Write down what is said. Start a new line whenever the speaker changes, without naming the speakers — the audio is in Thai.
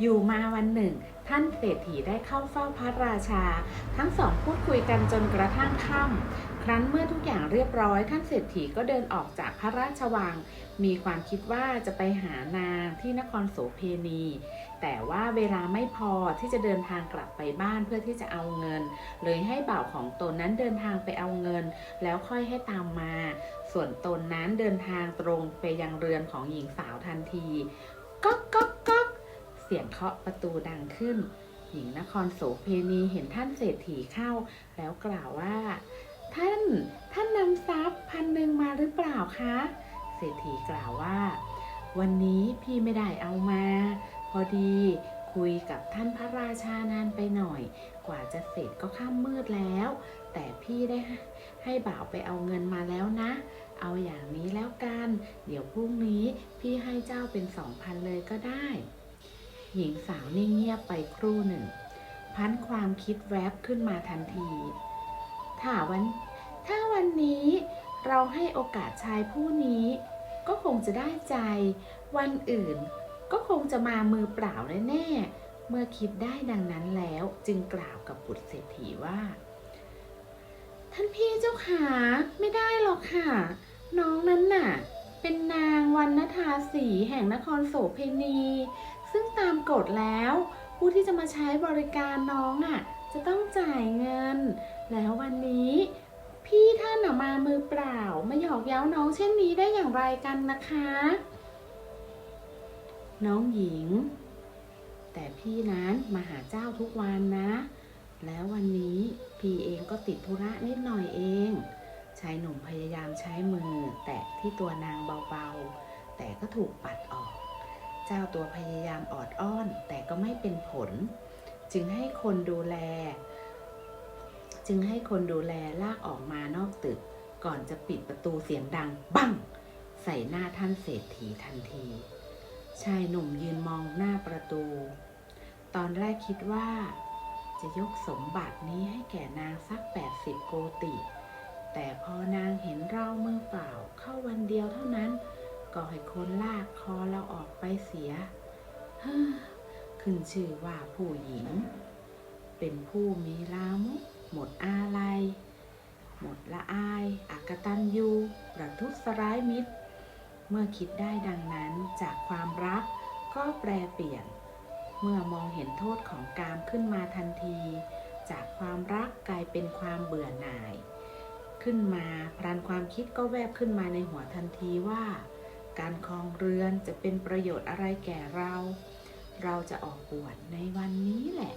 อยู่มาวันหนึ่ง ท่านเศรษฐีได้เข้าเฝ้าพระราชา ทั้งสองพูดคุยกันจนกระทั่งค่ำครั้นเมื่อทุกอย่างเรียบร้อย ท่านเศรษฐีก็เดินออกจากพระราชวัง มีความคิดว่าจะไปหานางที่นครโสเพณี แต่ว่าเวลาไม่พอที่จะเดินทางกลับไปบ้านเพื่อที่จะเอาเงิน เลยให้บ่าวของตนนั้นเดินทางไปเอาเงิน แล้วค่อยให้ตามมา ส่วนตนนั้นเดินทางตรงไปยังเรือนของหญิงสาวทันทีก๊อกก๊อกก๊อกเสียงเคาะประตูดังขึ้น หญิงนครโสเพณีเห็นท่านเศรษฐีเข้า แล้วกล่าวว่า ท่านท่านนำทรัพย์พันหนึ่งมาหรือเปล่าคะ เศรษฐีกล่าวว่า วันนี้พี่ไม่ได้เอามา พอดีคุยกับท่านพระราชานานไปหน่อย กว่าจะเสร็จก็ค่ำมืดแล้ว แต่พี่ได้ให้บ่าวไปเอาเงินมาแล้วนะ เอาอย่างนี้แล้วกัน เดี๋ยวพรุ่งนี้พี่ให้เจ้าเป็นสองพันเลยก็ได้ หญิงสาวนิ่งเงียบไปครู่หนึ่ง พันความคิดแวบขึ้นมาทันที ถ้าวัน ถ้าวันนี้เราให้โอกาสชายผู้นี้ ก็คงจะได้ใจ วันอื่น ก็คงจะมามือเปล่าแน่ๆเมื่อคิดได้ดังนั้นแล้วจึงกล่าวกับบุตรเศรษฐีว่า ท่านพี่เจ้าขาไม่ได้หรอกค่ะ น้องนั้นน่ะ เป็นนางวันนทาสีแห่งนครโสเพณี ซึ่งตามกฎแล้ว ผู้ที่จะมาใช้บริการน้องอะจะต้องจ่ายเงิน แล้ววันนี้ พี่ท่านน่ะมามือเปล่ามาหยอกเย้าน้องเช่นนี้ได้อย่างไรกันนะคะ น้องหญิง แต่พี่นั้นมาหาเจ้าทุกวันนะ แล้ววันนี้พี่เองก็ติดธุระนิดหน่อยเองชายหนุ่มพยายามใช้มือ แตะที่ตัวนางเบาๆ แต่ก็ถูกปัดออก เจ้าตัวพยายามออดอ้อนแต่ก็ไม่เป็นผล จึงให้คนดูแล จึงให้คนดูแลลากออกมานอกตึก ก่อนจะปิดประตูเสียงดัง บั้งใส่หน้าท่านเศรษฐีทันที ชายหนุ่มยืนมองหน้าประตู ตอนแรกคิดว่า จะยกสมบัตินี้ให้แก่นางสัก 80 โกติ แต่พอนางเห็นเรามือเปล่าเข้าวันเดียวเท่านั้น ก็ให้คนลากคอเราออกไปเสีย ขึ้นชื่อว่าผู้หญิง เป็นผู้มีลามุหมดอาลัย หมดละอาย อักตันยูประทุษร้ายมิตร เมื่อคิดได้ดังนั้นจากความรักก็แปรเปลี่ยน เมื่อมองเห็นโทษของกามขึ้นมาทันที จากความรักกลายเป็นความเบื่อหน่าย ขึ้นมาพลันความคิดก็แวบขึ้นมาในหัวทันทีว่า การคลองเรือนจะเป็นประโยชน์อะไรแก่เรา เราจะออกบวชในวันนี้แหละ